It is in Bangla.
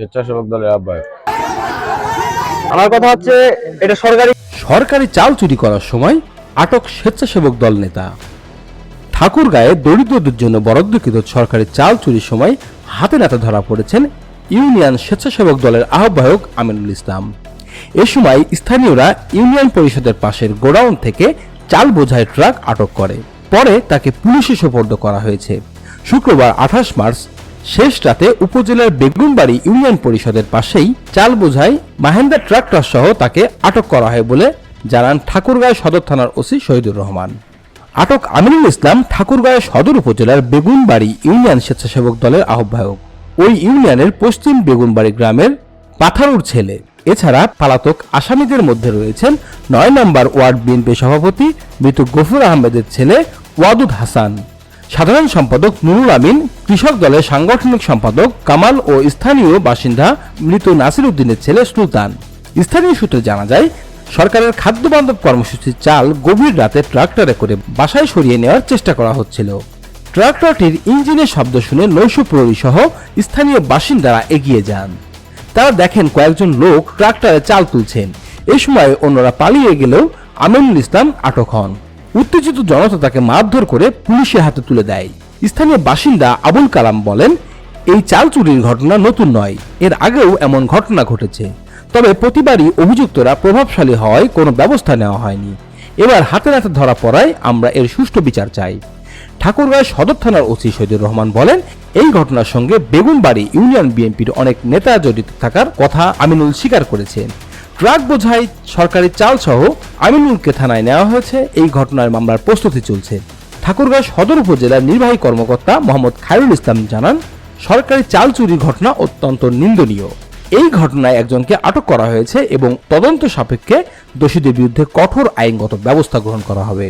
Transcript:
স্বেচ্ছাসেবক দলের আহ্বায়ক। আমার কথা হচ্ছে এটা সরকারি সরকারি চাল চুরি করার সময় আটক স্বেচ্ছাসেবক দল নেতা। ঠাকুরগাঁয়ে দরিদ্রদের জন্য বরাদ্দকৃত সরকারি চাল চুরির সময় হাতে নাতে ধরা পড়েছেন ইউনিয়ন স্বেচ্ছাসেবক দলের আহ্বায়ক আমিনুল ইসলাম। এ সময় স্থানীয়রা ইউনিয়ন পরিষদের পাশের গোডাউন থেকে চাল বোঝাই ট্রাক আটক করে। পরে তাকে পুলিশে সোপর্দ করা হয়েছে। শুক্রবার আঠাশ মার্চ শেষ রাতে উপজেলার বেগুনবাড়ি ইউনিয়ন পরিষদের পাশেই চাল বোঝাই মাহেন্দ্রা ট্রাক্টর সহ তাকে আটক করা হয় বলে জানান ঠাকুরগাঁও সদর থানার ওসি শহীদুর রহমান। আটক আমিনুল ইসলাম ঠাকুরগাঁও সদর উপজেলার বেগুনবাড়ি ইউনিয়ন স্বেচ্ছাসেবক দলের আহ্বায়ক। ওই ইউনিয়নের পশ্চিম বেগুনবাড়ি গ্রামের পাথারুর ছেলে। এছাড়া পালাতক আসামিদের মধ্যে রয়েছেন নয় নম্বর ওয়ার্ড বিএনপি সভাপতি মৃত গফুর আহমেদের ছেলে ওয়াদুদ হাসান। সাধারণ সম্পাদক নুরুল আমিন, কৃষক দলের সাংগঠনিক সম্পাদক কামাল ও স্থানীয় বাসিন্দা মৃত নাসির উদ্দিনের ছেলে সুলতান। স্থানীয় সূত্রে জানা যায়, সরকারের খাদ্য বান্ধব কর্মসূচির চাল গভীর রাতে ট্রাক্টরে করে বাসায় সরিয়ে নেওয়ার চেষ্টা করা হচ্ছিল। ট্রাক্টরটির ইঞ্জিনের শব্দ শুনে নৈশ প্রহরী সহ স্থানীয় বাসিন্দারা এগিয়ে যান। তারা দেখেন কয়েকজন লোক ট্রাক্টরে চাল তুলছেন। এ সময় অন্যরা পালিয়ে গেলেও আমিনুল ইসলাম আটক হন। উত্তেজিত জনতা তাকে মারধর করে পুলিশের হাতে তুলে দেয়। স্থানীয় বাসিন্দা আবুল কালাম বলেন, এই চাল চুরির ঘটনা নতুন নয়, এর আগেও এমন ঘটনা ঘটেছে। তবে প্রতিবারই অভিযুক্তরা প্রভাবশালী হওয়ায় কোনো ব্যবস্থা নেওয়া হয়নি। এবার হাতে নাতে ধরা পড়ায় আমরা এর সুষ্ঠু বিচার চাই। ঠাকুরগাঁও সদর থানার ওসি শহীদুর রহমান বলেন, এই ঘটনার সঙ্গে বেগুনবাড়ি ইউনিয়ন বিএনপির অনেক নেতা জড়িত থাকার কথা আমিনুল স্বীকার করেছেন। ট্রাক বোঝাই সরকারি চাল সহ আমিনুলকে থানায় নেওয়া হয়েছে। এই ঘটনার মামলার প্রস্তুতি চলছে। ঠাকুরগাঁও সদর উপজেলার নির্বাহী কর্মকর্তা মোহাম্মদ খায়রুল ইসলাম জানান, সরকারি চাল চুরির ঘটনা অত্যন্ত নিন্দনীয়। এই ঘটনায় একজনকে আটক করা হয়েছে এবং তদন্ত সাপেক্ষে দোষীদের বিরুদ্ধে কঠোর আইনগত ব্যবস্থা গ্রহণ করা হবে।